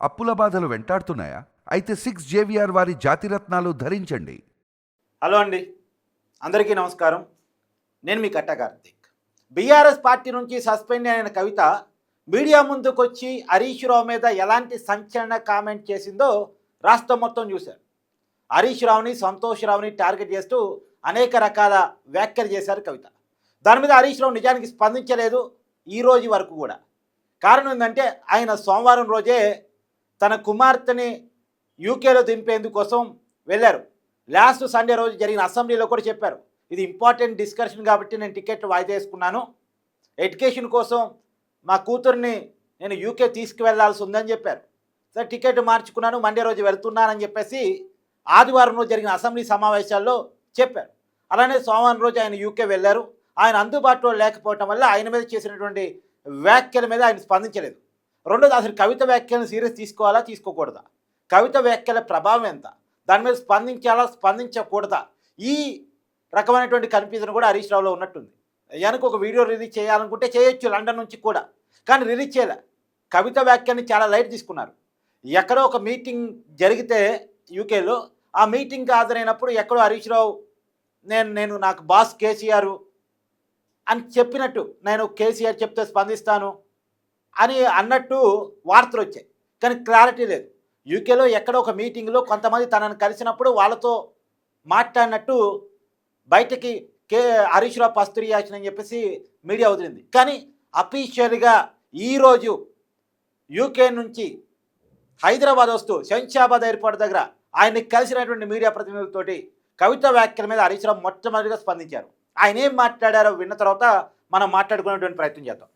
అప్పుల బాధలు వెంటాడుతున్నాయా? అయితే సిక్స్ జేవిఆర్ వారి జాతిరత్నాలు ధరించండి. హలో అండి. అందరికీ నమస్కారం. నేను మీ కట్ట కార్తీక్. బీఆర్ఎస్ పార్టీ నుంచి సస్పెండ్ అయిన కవిత మీడియా ముందుకొచ్చి హరీష్ రావు మీద ఎలాంటి సంచలన కామెంట్ చేసిందో రాష్ట్రం మొత్తం చూశారు. హరీష్ రావుని సంతోష్ రావుని టార్గెట్ చేస్తూ అనేక రకాల వ్యాఖ్యలు చేశారు కవిత. దాని మీద హరీష్ రావు నిజానికి స్పందించలేదు ఈ రోజు వరకు కూడా. కారణం ఏంటంటే ఆయన సోమవారం రోజే తన కుమార్తెని యూకేలో దింపేందుకోసం వెళ్ళారు. లాస్ట్ సండే రోజు జరిగిన అసెంబ్లీలో కూడా చెప్పారు. ఇది ఇంపార్టెంట్ డిస్కషన్ కాబట్టి నేను టికెట్ వాయిదా వేసుకున్నాను. ఎడ్యుకేషన్ కోసం మా కూతుర్ని నేను యూకే తీసుకువెళ్ళాల్సి ఉందని చెప్పారు. సరే టికెట్ మార్చుకున్నాను మండే రోజు వెళ్తున్నానని చెప్పేసి ఆదివారం రోజు జరిగిన అసెంబ్లీ సమావేశాల్లో చెప్పారు. అలానే సోమవారం రోజు ఆయన యూకే వెళ్ళారు. ఆయన అందుబాటులో లేకపోవటం వల్ల ఆయన మీద చేసినటువంటి వ్యాఖ్యల మీద ఆయన స్పందించలేదు. రెండోది అసలు కవిత వ్యాఖ్యలను సీరియస్ తీసుకోవాలా తీసుకోకూడదా? కవిత వ్యాఖ్యల ప్రభావం ఎంత? దాని మీద స్పందించాలా స్పందించకూడదా? ఈ రకమైనటువంటి కన్ఫ్యూజన్ కూడా హరీష్ రావులో ఉన్నట్టుంది. వెనక ఒక వీడియో రిలీజ్ చేయాలనుకుంటే చేయొచ్చు లండన్ నుంచి కూడా. కానీ రిలీజ్ చేయలే. కవిత వ్యాఖ్యని చాలా లైట్ తీసుకున్నారు. ఎక్కడో ఒక మీటింగ్ జరిగితే యూకేలో ఆ మీటింగ్కి హాజరైనప్పుడు ఎక్కడో హరీష్ రావు నేను నేను నాకు బాస్ కేసీఆర్ అని చెప్పినట్టు నేను కేసీఆర్ చెప్తే స్పందిస్తాను అని అన్నట్టు వార్తలు వచ్చాయి. కానీ క్లారిటీ లేదు. యూకేలో ఎక్కడో ఒక మీటింగ్లో కొంతమంది తనను కలిసినప్పుడు వాళ్ళతో మాట్లాడినట్టు బయటకి K Harish Rao first reaction అని చెప్పేసి మీడియా వదిలింది. కానీ అఫీషియల్గా ఈరోజు యూకే నుంచి హైదరాబాద్ వస్తూ శంషాబాద్ ఎయిర్పోర్ట్ దగ్గర ఆయన్ని కలిసినటువంటి మీడియా ప్రతినిధులతోటి కవిత వ్యాఖ్యల మీద హరీష్ రావు మొట్టమొదటిగా స్పందించారు. ఆయన ఏం మాట్లాడారో విన్న తర్వాత మనం మాట్లాడుకునేటువంటి ప్రయత్నం చేద్దాం.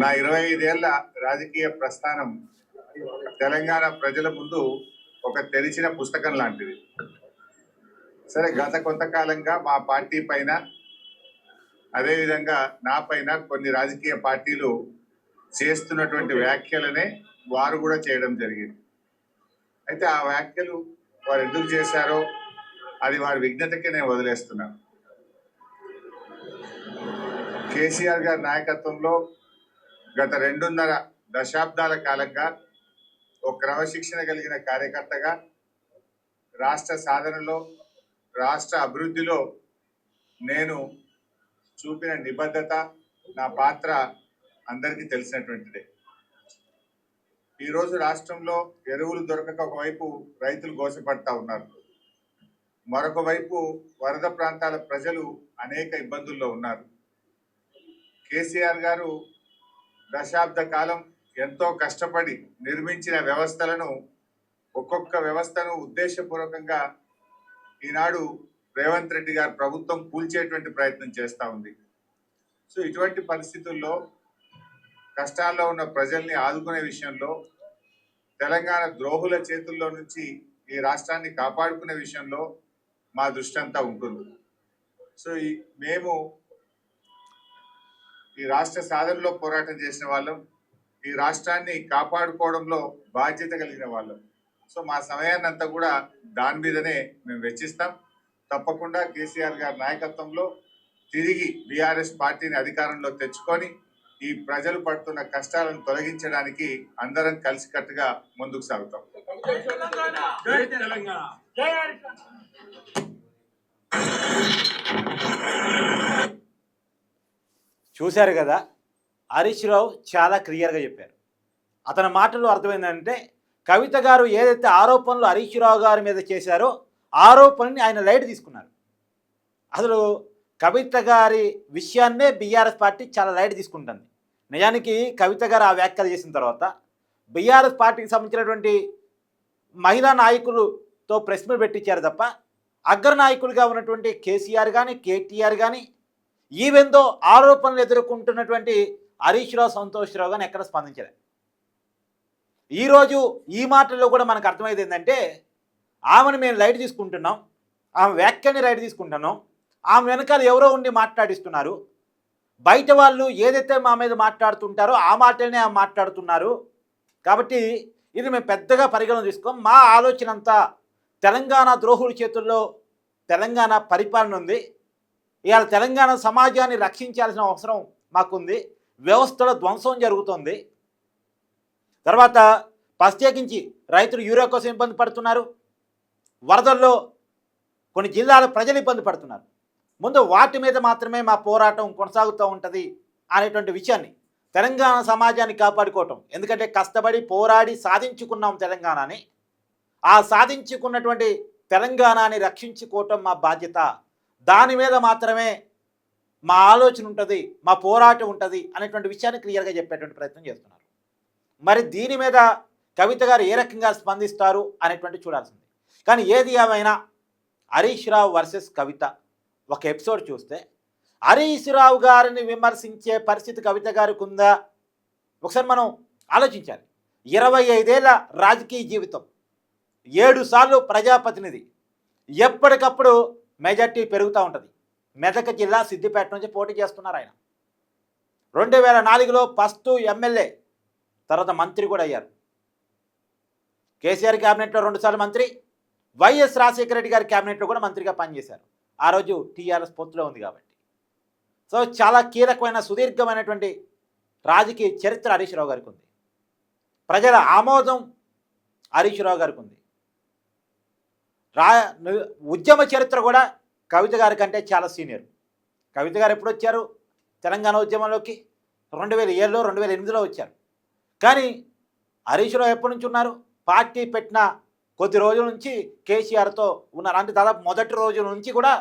నా ఇరవై ఐదేళ్ళ రాజకీయ ప్రస్థానం తెలంగాణ ప్రజల ముందు ఒక తెరిచిన పుస్తకం లాంటిది. సరే గత కొంతకాలంగా మా పార్టీ పైన అదేవిధంగా నా పైన కొన్ని రాజకీయ పార్టీలు చేస్తున్నటువంటి వ్యాఖ్యలనే వారు కూడా చేయడం జరిగింది. అయితే ఆ వ్యాఖ్యలు వారు ఎందుకు చేశారో అది వారి విజ్ఞతకే నేను వదిలేస్తున్నాను. కేసీఆర్ గారి నాయకత్వంలో గత రెండున్నర దశాబ్దాల కాలంగా ఒక క్రమశిక్షణ కలిగిన కార్యకర్తగా రాష్ట్ర సాధనలో రాష్ట్ర అభివృద్ధిలో నేను చూపిన నిబద్ధత నా పాత్ర అందరికీ తెలిసినటువంటిదే. ఈరోజు రాష్ట్రంలో ఎరువులు దొరకక ఒకవైపు రైతులు గోసపడతా ఉన్నారు. మరొక వైపు వరద ప్రాంతాల ప్రజలు అనేక ఇబ్బందుల్లో ఉన్నారు. కేసీఆర్ గారు దశాబ్ద కాలం ఎంతో కష్టపడి నిర్మించిన వ్యవస్థలను ఒక్కొక్క వ్యవస్థను ఉద్దేశపూర్వకంగా ఈనాడు రేవంత్ రెడ్డి గారు ప్రభుత్వం కూల్చేటువంటి ప్రయత్నం చేస్తూ ఉంది. సో ఇటువంటి పరిస్థితుల్లో కష్టాల్లో ఉన్న ప్రజల్ని ఆదుకునే విషయంలో తెలంగాణ ద్రోహుల చేతుల్లో నుంచి ఈ రాష్ట్రాన్ని కాపాడుకునే విషయంలో మా దృష్టి అంతా ఉంటుంది. సో ఈ మేము ఈ రాష్ట్ర సాధనలో పోరాటం చేసిన వాళ్ళం. ఈ రాష్ట్రాన్ని కాపాడుకోవడంలో బాధ్యత కలిగిన వాళ్ళం. సో మా సమయాన్ని అంతా కూడా దాని మీదనే మేము వెచ్చిస్తాం. తప్పకుండా కేసీఆర్ గారి నాయకత్వంలో తిరిగి బీఆర్ఎస్ పార్టీని అధికారంలో తెచ్చుకొని ఈ ప్రజలు పడుతున్న కష్టాలను తొలగించడానికి అందరం కలిసికట్టుగా ముందుకు సాగుతాం. తెలంగాణ. చూశారు కదా హరీష్ రావు చాలా క్లియర్గా చెప్పారు. అతని మాటల్లో అర్థమైందంటే కవిత గారు ఏదైతే ఆరోపణలు హరీష్ రావు గారి మీద చేశారో ఆరోపణని ఆయన లైట్ తీసుకున్నారు. అసలు కవిత గారి విషయాన్నే బీఆర్ఎస్ పార్టీ చాలా లైట్ తీసుకుంటుంది. నిజానికి కవిత గారు ఆ వ్యాఖ్యలు చేసిన తర్వాత బీఆర్ఎస్ పార్టీకి సంబంధించినటువంటి మహిళా నాయకులతో ప్రెస్ మీట్ పెట్టించారు తప్ప అగ్ర నాయకులుగా ఉన్నటువంటి కేసీఆర్ కానీ కేటీఆర్ కానీ ఈవెందో ఆరోపణలు ఎదుర్కొంటున్నటువంటి హరీష్ రావు సంతోష్ రావు గాని ఎక్కడ స్పందించలే ఈరోజు ఈ మాటల్లో కూడా మనకు అర్థమైంది ఏంటంటే ఆమెను మేము లైట్ తీసుకుంటున్నాం ఆమె వ్యాఖ్యని లైట్ తీసుకుంటున్నాం ఆమె వెనకాల ఎవరో ఉండి మాట్లాడిస్తున్నారు బయట వాళ్ళు ఏదైతే మా మీద మాట్లాడుతుంటారో ఆ మాటలనే ఆమె మాట్లాడుతున్నారు. కాబట్టి ఇది మేము పెద్దగా పరిగణన తీసుకోం. మా ఆలోచన అంతా తెలంగాణ ద్రోహుల చేతుల్లో తెలంగాణ పరిపాలన ఉంది. ఇవాళ తెలంగాణ సమాజాన్ని రక్షించాల్సిన అవసరం మాకుంది. వ్యవస్థలో ధ్వంసం జరుగుతుంది. తర్వాత ప్రత్యేకించి రైతులు యూరియా కోసం ఇబ్బంది పడుతున్నారు. వరదల్లో కొన్ని జిల్లాల ప్రజలు ఇబ్బంది పడుతున్నారు. ముందు వాటి మీద మాత్రమే మా పోరాటం కొనసాగుతూ ఉంటుంది అనేటువంటి విషయాన్ని తెలంగాణ సమాజాన్ని కాపాడుకోవటం. ఎందుకంటే కష్టపడి పోరాడి సాధించుకున్నాం తెలంగాణని. ఆ సాధించుకున్నటువంటి తెలంగాణని రక్షించుకోవటం మా బాధ్యత. దాని మీద మాత్రమే మా ఆలోచన ఉంటుంది మా పోరాటం ఉంటుంది అనేటువంటి విషయాన్ని క్లియర్గా చెప్పేటువంటి ప్రయత్నం చేస్తున్నారు. మరి దీని మీద కవిత గారు ఏ రకంగా స్పందిస్తారు అనేటువంటి చూడాల్సింది. కానీ ఏది ఏమైనా హరీష్ రావు వర్సెస్ కవిత ఒక ఎపిసోడ్ చూస్తే హరీష్ రావు గారిని విమర్శించే పరిస్థితి కవిత గారికి ఉందా? ఒకసారి మనం ఆలోచించాలి. ఇరవై ఐదేళ్ళ రాజకీయ జీవితం ఏడు సార్లు ప్రజాప్రతినిధి ఎప్పటికప్పుడు మెజార్టీ పెరుగుతూ ఉంటుంది. మెదక్ జిల్లా సిద్దిపేట నుంచి పోటీ చేస్తున్నారు ఆయన. రెండు వేల నాలుగులో ఫస్ట్ ఎమ్మెల్యే తర్వాత మంత్రి కూడా అయ్యారు. కేసీఆర్ క్యాబినెట్లో రెండుసార్లు మంత్రి వైఎస్ రాజశేఖర రెడ్డి గారి క్యాబినెట్లో కూడా మంత్రిగా పనిచేశారు. ఆ రోజు టీఆర్ఎస్ పొత్తులో ఉంది కాబట్టి. సో చాలా కీలకమైన సుదీర్ఘమైనటువంటి రాజకీయ చరిత్ర హరీష్ రావు గారికి ఉంది. ప్రజల ఆమోదం హరీష్ రావు గారికి ఉంది. రా ఉద్యమ చరిత్ర కూడా కవిత గారి కంటే చాలా సీనియర్. కవిత గారు ఎప్పుడు వచ్చారు? తెలంగాణ ఉద్యమంలోకి రెండు వేల ఏడులో రెండు వేల ఎనిమిదిలో వచ్చారు. కానీ హరీష్ రావు ఎప్పటి నుంచి ఉన్నారు? పార్టీ పెట్టిన కొద్ది రోజుల నుంచి కేసీఆర్తో ఉన్నారు అంటే దాదాపు మొదటి రోజుల నుంచి కూడా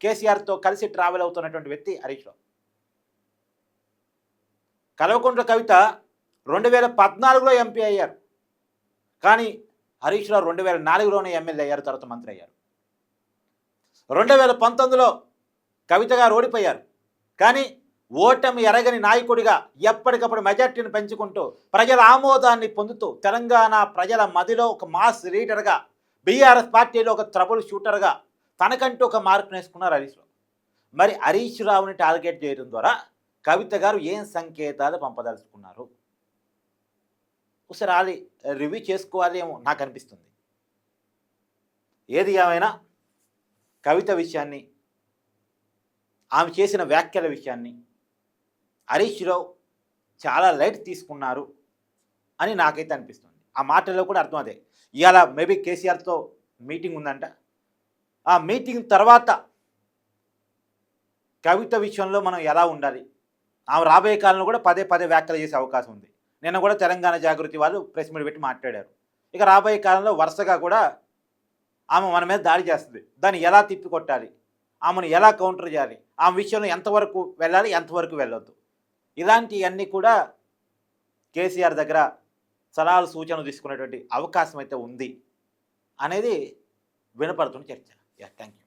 కేసీఆర్తో కలిసి ట్రావెల్ అవుతున్నటువంటి వ్యక్తి హరీష్ రావు. కల్వకుంట్ల కవిత రెండు వేల పద్నాలుగులో ఎంపీ అయ్యారు. కానీ హరీష్ రావు రెండు వేల నాలుగులోనే ఎమ్మెల్యే అయ్యారు తర్వాత మంత్రి అయ్యారు. రెండు వేల పంతొమ్మిదిలో కవిత గారు ఓడిపోయారు. కానీ ఓటమి ఎరగని నాయకుడిగా ఎప్పటికప్పుడు మెజార్టీని పెంచుకుంటూ ప్రజల ఆమోదాన్ని పొందుతూ తెలంగాణ ప్రజల మదిలో ఒక మాస్ లీడర్గా బీఆర్ఎస్ పార్టీలో ఒక ట్రబుల్ షూటర్గా తనకంటూ ఒక మార్పు నేసుకున్నారు హరీష్ రావు మరి హరీష్ రావుని టార్గెట్ చేయడం ద్వారా కవిత గారు ఏం సంకేతాలు పంపదలుచుకున్నారు? ఒకసారి అది రివ్యూ చేసుకోవాలి ఏమో నాకు అనిపిస్తుంది ఏది ఏమైనా కవిత విషయాన్ని ఆమె చేసిన వ్యాఖ్యల విషయాన్ని హరీష్ రావు చాలా లైట్ తీసుకున్నారు అని నాకైతే అనిపిస్తుంది. ఆ మాటల్లో కూడా అర్థం అదే. ఇవాళ మేబీ కేసీఆర్తో మీటింగ్ ఉందంట. ఆ మీటింగ్ తర్వాత కవిత విషయంలో మనం ఎలా ఉండాలి? ఆమె రాబోయే కాలంలో కూడా పదే పదే వ్యాఖ్యలు చేసే అవకాశం ఉంది. నిన్న కూడా తెలంగాణ జాగృతి వాళ్ళు ప్రెస్ మీట్ పెట్టి మాట్లాడారు. ఇక రాబోయే కాలంలో వరుసగా కూడా ఆమె మన మీద దాడి చేస్తుంది. దాన్ని ఎలా తిప్పికొట్టాలి? ఆమెను ఎలా కౌంటర్ చేయాలి? ఆమె విషయంలో ఎంతవరకు వెళ్ళాలి? ఎంతవరకు వెళ్ళొద్దు? ఇలాంటివన్నీ కూడా కేసీఆర్ దగ్గర సలహాలు సూచనలు తీసుకునేటువంటి అవకాశం అయితే ఉంది అనేది వినపడుతున్న చర్చ. Yeah thank you